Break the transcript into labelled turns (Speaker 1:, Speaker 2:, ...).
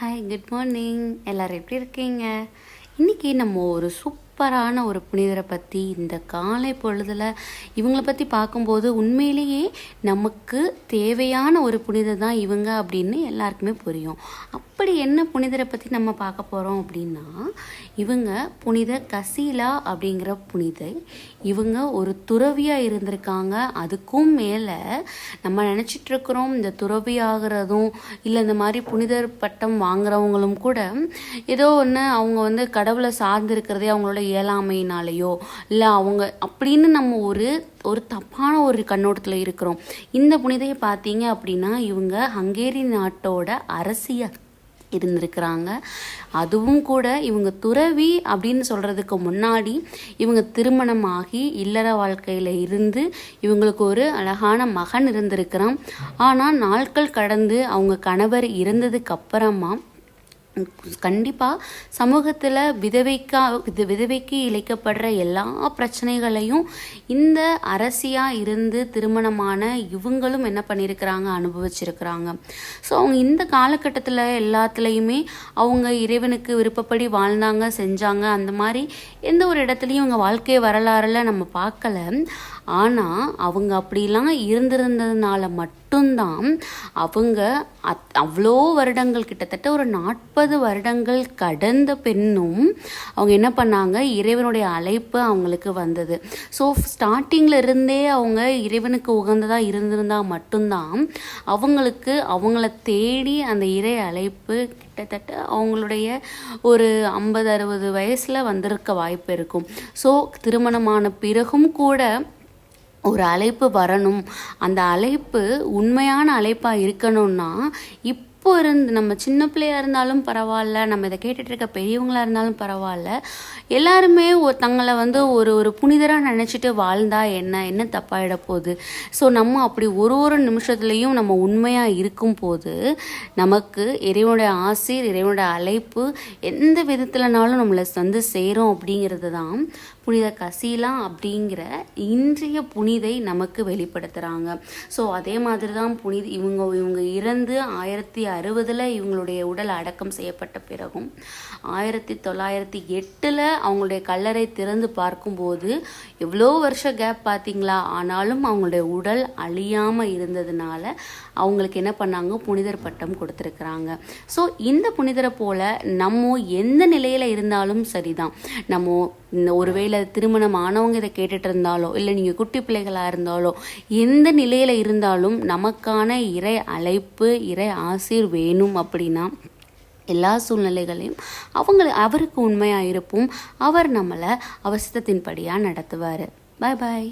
Speaker 1: Hi good morning எல்லோரும் எப்படி இருக்கீங்க? இன்றைக்கி நம்ம ஒரு சூப்பரான ஒரு புனிதரை பற்றி இந்த காலை பொழுதில் இவங்கள பற்றி பார்க்கும்போது உண்மையிலேயே நமக்கு தேவையான ஒரு புனிதர் தான் இவங்க அப்படின்னு எல்லாருக்குமே புரியும். அப்படி என்ன புனிதரை பற்றி நம்ம பார்க்க போகிறோம் அப்படின்னா இவங்க புனித கசீலா அப்படிங்கிற புனிதை இவங்க ஒரு துறவியாக இருந்திருக்காங்க. அதுக்கும் மேலே நம்ம நினச்சிட்டுருக்குறோம் இந்த துறவி ஆகிறதும் இல்லை இந்த மாதிரி புனிதர் பட்டம் வாங்குறவங்களும் கூட ஏதோ ஒன்று அவங்க வந்து கடவுளை சார்ந்திருக்கிறதே அவங்களோட இயலாமையினாலேயோ இல்லை அவங்க அப்படின்னு நம்ம ஒரு ஒரு தப்பான ஒரு கண்ணோட்டத்தில் இருக்கிறோம். இந்த புனிதையை பார்த்தீங்க அப்படின்னா இவங்க ஹங்கேரி நாட்டோட அரசியல் இருந்திருக்கிறாங்க. அதுவும் கூட இவங்க துறவி அப்படின்னு சொல்கிறதுக்கு முன்னாடி இவங்க திருமணமாகி இல்லற வாழ்க்கையில் இருந்து இவங்களுக்கு ஒரு அழகான மகன் இருந்திருக்கிறான். ஆனால் நாட்கள் கடந்து அவங்க கணவர் இறந்ததுக்கு அப்புறமா கண்டிப்பாக சமூகத்தில் விதவைக்கா இது விதவைக்கு இழைக்கப்படுற எல்லா பிரச்சனைகளையும் இந்த அரசியாக இருந்து திருமணமான இவங்களும் என்ன பண்ணியிருக்கிறாங்க அனுபவிச்சிருக்கிறாங்க. ஸோ அவங்க இந்த காலகட்டத்தில் எல்லாத்துலேயுமே அவங்க இறைவனுக்கு விருப்பப்படி வாழ்ந்தாங்க செஞ்சாங்க அந்த மாதிரி எந்த ஒரு இடத்துலையும் அவங்க வாழ்க்கை வரலாறுல நம்ம பார்க்கல. ஆனால் அவங்க அப்படிலாம் இருந்திருந்ததுனால மட்டும்தான். அவங்க அத் அவ்வளோ வருடங்கள் கிட்டத்தட்ட ஒரு நாற்பது வருடங்கள் கடந்த பெண்ணும் அவங்க என்ன பண்ணாங்க? இறைவனுடைய அழைப்பு அவங்களுக்கு வந்தது. ஸோ ஸ்டார்டிங்கில் இருந்தே அவங்க இறைவனுக்கு உகந்ததாக இருந்திருந்தால் மட்டும்தான் அவங்களுக்கு அவங்கள தேடி அந்த இறை அழைப்பு கிட்டத்தட்ட அவங்களுடைய ஒரு ஐம்பது அறுபது வயசில் வந்திருக்க வாய்ப்பு இருக்கும். ஸோ திருமணமான பிறகும் கூட ஒரு அழைப்பு வரணும். அந்த அழைப்பு உண்மையான அழைப்பாக இருக்கணும்னா இப் இப்போ இருந்து நம்ம சின்ன பிள்ளையாக இருந்தாலும் பரவாயில்ல நம்ம இதை கேட்டுட்டு இருக்க பெரியவங்களாக இருந்தாலும் பரவாயில்ல. எல்லாருமே ஒரு தங்களை வந்து ஒரு ஒரு புனிதராக நினச்சிட்டு வாழ்ந்தா என்ன என்ன தப்பாயிட போகுது? ஸோ நம்ம அப்படி ஒரு ஒரு நிமிஷத்துலேயும் நம்ம உண்மையாக இருக்கும் போது நமக்கு இறைவனுடைய ஆசிர் இறைவனுடைய அழைப்பு எந்த விதத்துலனாலும் நம்மளை வந்து சேரும் அப்படிங்கிறது தான் புனித கசீலா அப்படிங்கிற இன்றைய புனிதை நமக்கு வெளிப்படுத்துகிறாங்க ஸோ அதே மாதிரி தான் புனித இவங்க இவங்க இறந்து ஆயிரத்தி அறுபதில் இவங்களுடைய உடல் அடக்கம் செய்யப்பட்ட பிறகும் ஆயிரத்தி தொள்ளாயிரத்தி எட்டில் அவங்களுடைய கல்லறை திறந்து பார்க்கும்போது எவ்வளோ வருஷ கேப் பார்த்தீங்களா? ஆனாலும் அவங்களுடைய உடல் அழியாமல் இருந்ததுனால அவங்களுக்கு என்ன பண்ணாங்க? புனிதர் பட்டம் கொடுத்துருக்குறாங்க. ஸோ இந்த புனிதரை போல் நம்ம எந்த நிலையில் இருந்தாலும் சரிதான். நம்ம இந்த ஒருவேளை திருமணம் ஆனவங்க இதை கேட்டுட்டு இருந்தாலோ இல்லை நீங்கள் குட்டி பிள்ளைகளாக இருந்தாலோ எந்த நிலையில் இருந்தாலும் நமக்கான இறை அழைப்பு இறை ஆசிர் வேணும் அப்படின்னா எல்லா சூழ்நிலைகளையும் அவங்க அவருக்கு உண்மையாக இருப்போம் அவர் நம்மளை அவசியத்தின்படியாக நடத்துவார். பாய் பாய்